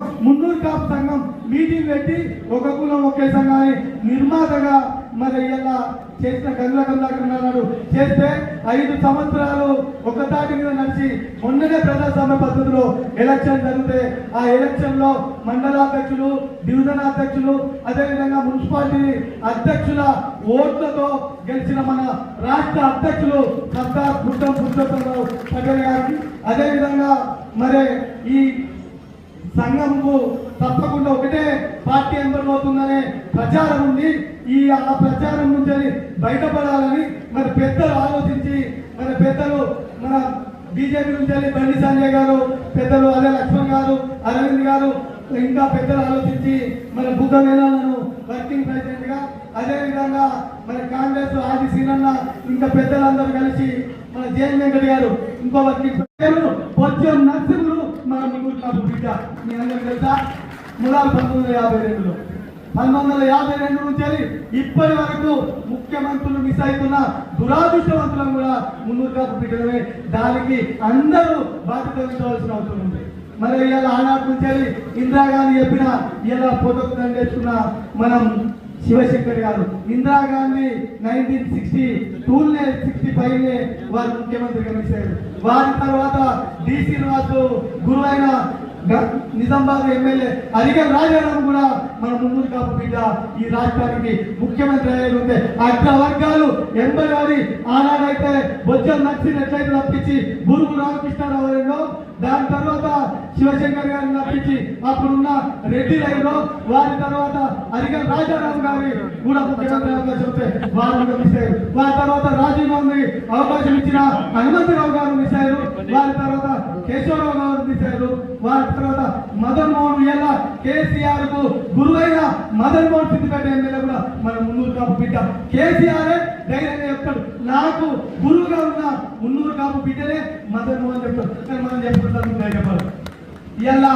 మున్నూరు కాపు సంఘం మీటింగ్ పెట్టి ఒక కులం ఒకే సంఘాన్ని నిర్మాతగా మరి ఇలా చేసిన గంగుల కమలాకర్ చేస్తే ఐదు సంవత్సరాలు ఒక తాటి మీద నడిచి మొన్ననే ప్రజాస్వామ్య పద్ధతిలో ఎలక్షన్ జరిగితే ఆ ఎలక్షన్లో మండలాధ్యక్షులు డివిజన్ అధ్యక్షులు అదేవిధంగా మున్సిపాలిటీ అధ్యక్షుల ఓట్లతో గెలిచిన మన రాష్ట్ర అధ్యక్షులు సర్దార్ బుద్ధం బుద్ధరావు పటేల్ గారికి అదేవిధంగా మరి ఈ సంఘంకు తప్పకుండా ఒకటే పార్టీ ఎంబడిపోతుందనే ప్రచారం ఉంది. ఈ ఆ ప్రచారం నుంచి బయటపడాలని మరి పెద్దలు ఆలోచించి మన పెద్దలు మన బీజేపీ నుంచి బండి సంజయ్ గారు పెద్దలు అదే లక్ష్మణ్ గారు అరవింద్ గారు ఇంకా పెద్దలు ఆలోచించి మన బుద్ధ వేలాలను వర్కింగ్ ప్రెసిడెంట్గా అదే విధంగా మన కాంగ్రెస్ ఆది సీనన్న ఇంకా పెద్దలందరూ కలిసి మన జయన్ వెంకట్ గారు ఇంకో వర్కింగ్ పేరు పొచ్చం మన ముందు కాపు బిడ్డ మీ అందరికి తెలుసా ములాలు పంతొమ్మిది వందల యాభై రెండులో పంతొమ్మిది వందల యాభై రెండు నుంచి ఇప్పటి వరకు ముఖ్యమంత్రులు మిస్ అవుతున్న దురాదృష్టవంతులను కూడా ముందుకు కాపు పెట్టడమే దానికి అందరూ బాధ్యత వహించవలసిన అవసరం ఉంది. మరి ఇలా ఆనాటి నుంచి ఇందిరాగాంధీ చెప్పిన ఇలా పొదకు మనం శివశంకర్ గారు. ఇందిరాగాంధీ నైన్టీన్ సిక్స్టీ టూనే సిక్స్టీ ఫైవ్ నే వారు ముఖ్యమంత్రిగా మిస్ వారి తర్వాత డి. శ్రీనివాసు గురువైన నిజామాబాద్ ఎమ్మెల్యే అధిక రాజారాం కూడా మన ముందు కాపు బిడ్డ ఈ రాష్ట్రానికి ముఖ్యమంత్రి అయ్యారు ఉంది అగ్ర వర్గాలు ఎంబడి ఆనాడైతే బొజ్జలు నచ్చిన ఎట్లయితే తప్పించి బురుగు రామకృష్ణారావు అయ్యిందో దాని అప్పుడున్న రెడ్డి రైలో వారి తర్వాత అరిగల్ రాజారాం గారి కూడా ముఖ్యమంత్రి అవకాశం వారు కూడా మిస్ అయ్యారు వారి తర్వాత రాజీవ్ గాంధీ అవకాశం ఇచ్చిన హనుమంతరావు గారు మిస్ అయ్యారు వారి తర్వాత కేశవరావు గారు మిస్ అయ్యారు వారి తర్వాత మదన్ మోహన్ ఎలా కేసీఆర్కు గురువైన మదన్ మోహన్ సిద్దిపేట ఎమ్మెల్యే కూడా మన మున్నూరు కాపు బిడ్డ. కేసీఆర్ ధైర్యంగా చెప్తాడు. నాకు గురువుగా ఉన్న మున్నూరు కాపు బిడ్డనే మదన్ మోహన్ చెప్తాడు మనం చెప్పుకుంటాం ఇలా